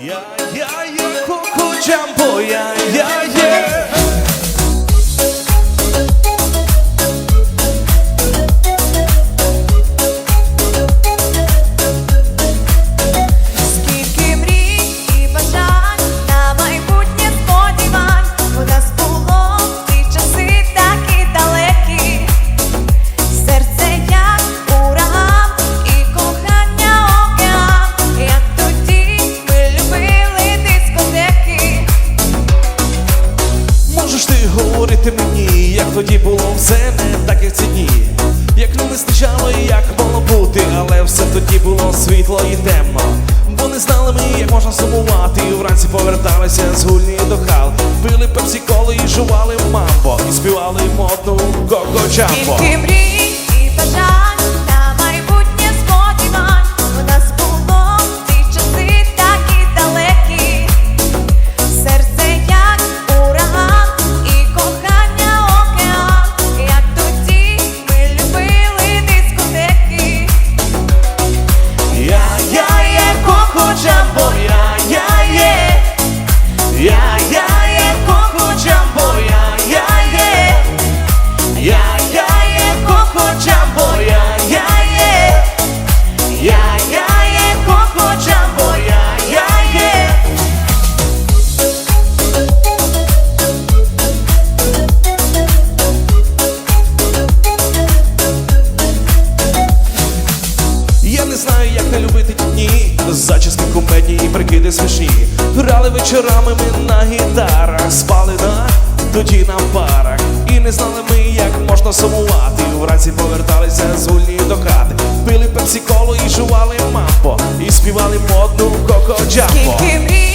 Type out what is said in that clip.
Я, я є Коко Джамбо, я, я є. Так, як ці дні. Як не вистачало і як мало бути, але все тоді було світло і темно. Бо не знали ми, як можна сумувати, і вранці поверталися з гульні до хал. Пили пепсі коли і жували мамбо, і співали модну Коко Зачіски і прикиди смішні. Грали вечорами ми на гітарах Спали на тоді на парах І не знали ми, як можна сумувати. Вранці поверталися з гульні до хати Пили пепсі коло і жували мамбо І співали модну коко джамбо Скільки мрій